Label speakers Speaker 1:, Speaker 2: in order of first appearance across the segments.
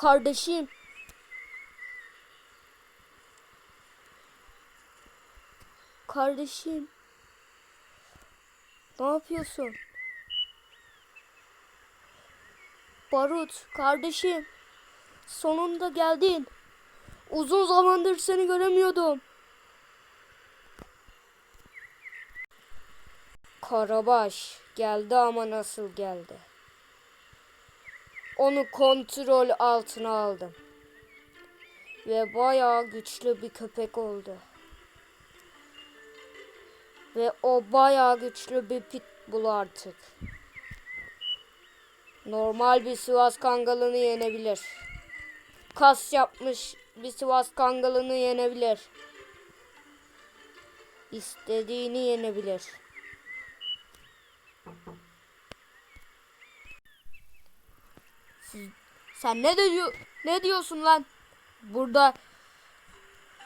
Speaker 1: Kardeşim. Kardeşim. Ne yapıyorsun? Barut, kardeşim. Sonunda geldin. Uzun zamandır seni göremiyordum. Karabaş geldi ama nasıl geldi? Onu kontrol altına aldım. Ve bayağı güçlü bir köpek oldu. Ve o bayağı güçlü bir pitbull artık. Normal bir Sivas Kangalı'nı yenebilir. Kas yapmış bir Sivas Kangalı'nı yenebilir. İstediğini yenebilir. Siz- sen ne diyor ne diyorsun lan? Burada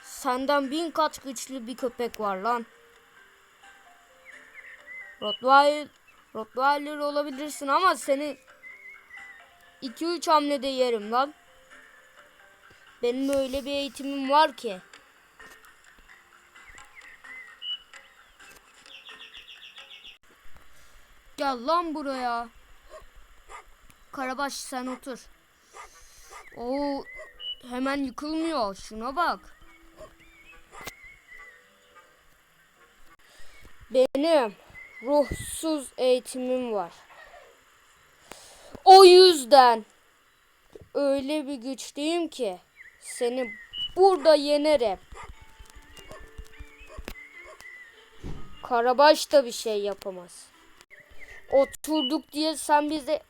Speaker 1: senden bin kat güçlü bir köpek var lan. Rottweiler, Rottweiler olabilirsin ama seni 2-3 hamlede yerim lan. Benim öyle bir eğitimim var ki. Gel lan buraya. Karabaş sen otur. Oo hemen yıkılmıyor. Şuna bak. Benim ruhsuz eğitimim var. O yüzden öyle bir güçlüyüm ki seni burada yenerim. Karabaş da bir şey yapamaz. Oturduk diye sen bize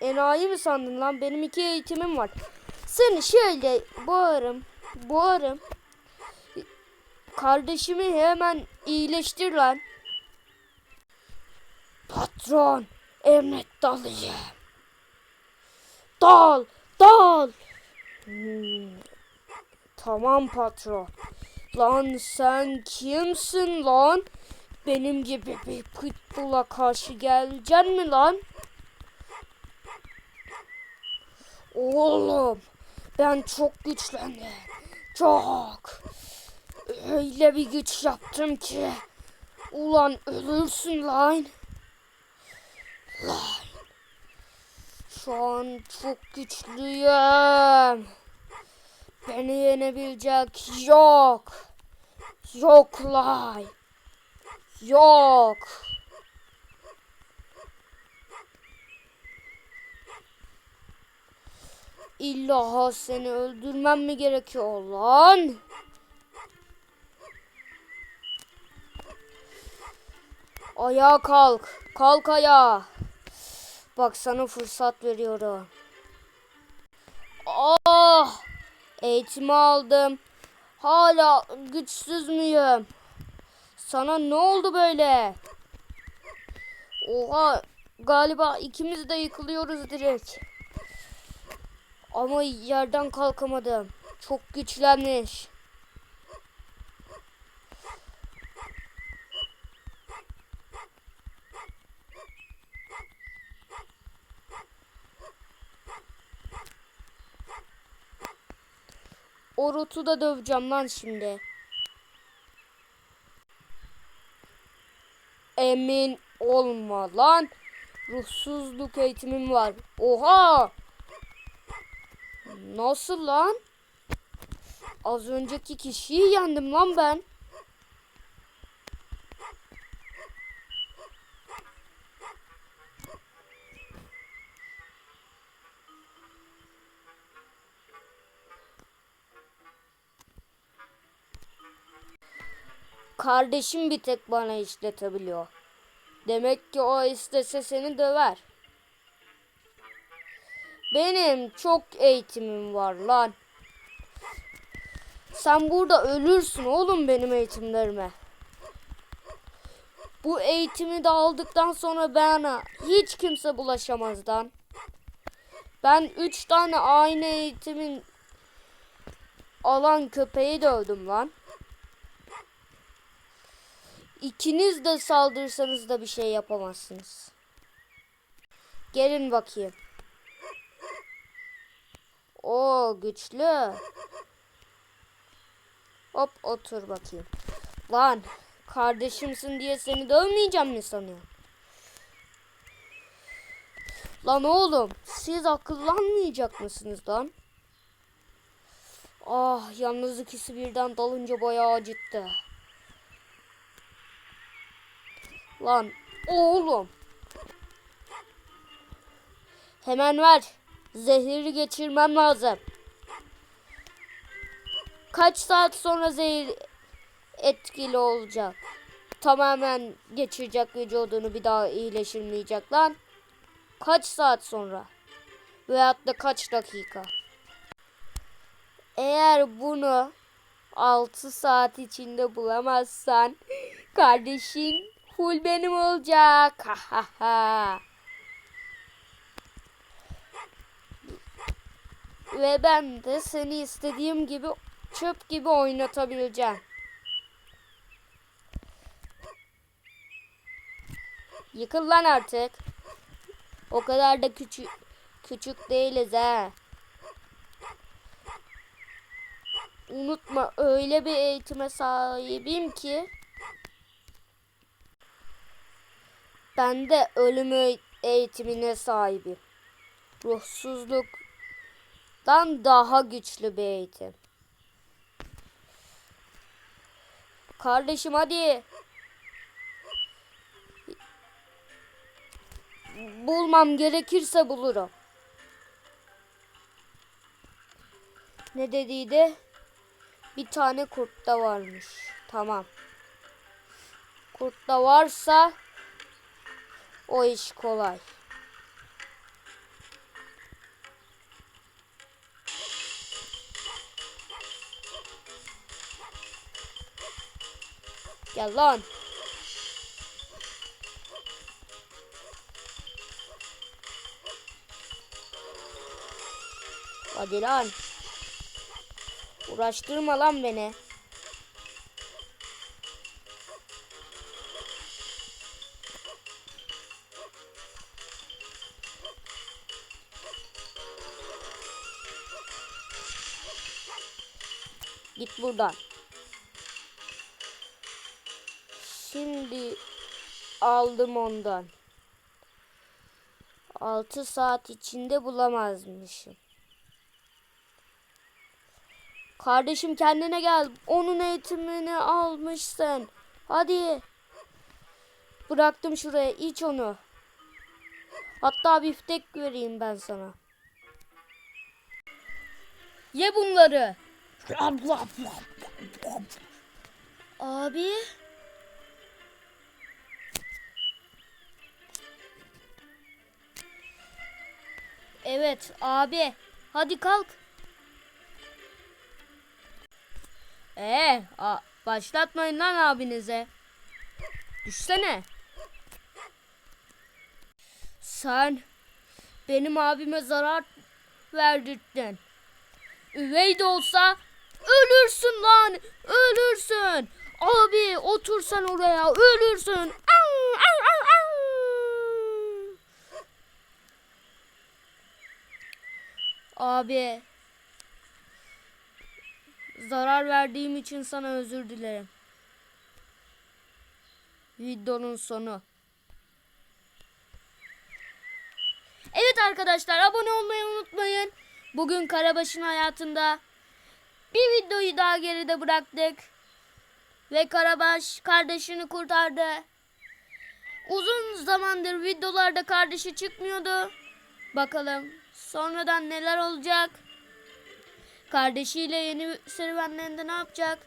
Speaker 1: enayi mi sandın lan? Benim iki eğitimim var. Seni şöyle boğarım, boğarım. Kardeşimi hemen iyileştir lan. Patron, emret dalayım. Dal, dal. Hmm, Tamam patron. Lan sen kimsin lan? Benim gibi bir pitbull'a karşı geleceksin mi lan? Oğlum ben çok güçlendim. Çok. Öyle bir güç yaptım ki. Ulan ölürsün lan. Lan. Şu an çok güçlüyüm. Beni yenebilecek yok. Yok lan. Yok. İlla seni öldürmem mi gerekiyor lan? Ayağa kalk. Kalk ayağa. Bak sana fırsat veriyorum. Ah! Eğitimi aldım. Hala güçsüz müyüm? Sana ne oldu böyle? Oha galiba ikimiz de yıkılıyoruz direkt. Ama yerden kalkamadım. Çok güçlenmiş. O rotu da döveceğim lan şimdi. Emin olma lan. Ruhsuzluk eğitimim var. Oha! Nasıl lan? Az önceki kişiyi yendim lan ben. Kardeşim bir tek bana işletebiliyor. Demek ki o istese seni döver. Benim çok eğitimim var lan. Sen burada ölürsün oğlum benim eğitimlerime. Bu eğitimi de aldıktan sonra bana hiç kimse bulaşamaz lan. Ben üç tane aynı eğitimin alan köpeği dövdüm lan. İkiniz de saldırsanız da bir şey yapamazsınız. Gelin bakayım. O güçlü. Hop otur bakayım. Lan kardeşimsin diye seni dövmeyeceğim mi sanıyorsun? Lan oğlum siz akıllanmayacak mısınız lan? Ah yalnız ikisi birden dalınca bayağı acıttı. Lan oğlum. Hemen ver. Zehri geçirmem lazım. Kaç saat sonra zehir etkili olacak? Tamamen geçirecek vücudunu bir daha iyileştirmeyecek lan. Kaç saat sonra? Veyahut da kaç dakika? Eğer bunu 6 saat içinde bulamazsan kardeşin full benim olacak. Ha ha ha. Ve ben de seni istediğim gibi çöp gibi oynatabileceğim. Yıkıl lan artık. O kadar da küçük küçük değiliz ha. Unutma öyle bir eğitime sahibim ki ben de ölüm eğ- eğitimine sahibim. Ruhsuzluktan daha güçlü bir eğitim. Kardeşim hadi. Bulmam gerekirse bulurum. Ne dediydi? Bir tane kurt da varmış. Tamam. Kurt da varsa o iş kolay. Gel lan. Hadi lan. Uğraştırma lan beni. Git buradan. Şimdi aldım ondan. 6 saat içinde bulamazmışım. Kardeşim kendine gel. Onun eğitimini almışsın. Hadi. Bıraktım şuraya. iç onu. Hatta biftek vereyim ben sana. Ye bunları. Abi. Evet abi. Hadi kalk. Ee, başlatmayın lan abinize. Düşsene. Sen benim abime zarar verdirdin. Üvey de olsa ölürsün lan. Ölürsün. Abi otursan oraya ölürsün. Abi Zarar verdiğim için sana özür dilerim. Videonun sonu. Evet arkadaşlar abone olmayı unutmayın. Bugün Karabaş'ın hayatında bir videoyu daha geride bıraktık. Ve Karabaş kardeşini kurtardı. Uzun zamandır videolarda kardeşi çıkmıyordu. Bakalım sonradan neler olacak. Kardeşiyle yeni serüvenlerinde ne yapacak?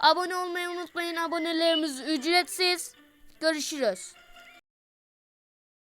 Speaker 1: Abone olmayı unutmayın. Abonelerimiz ücretsiz. Görüşürüz.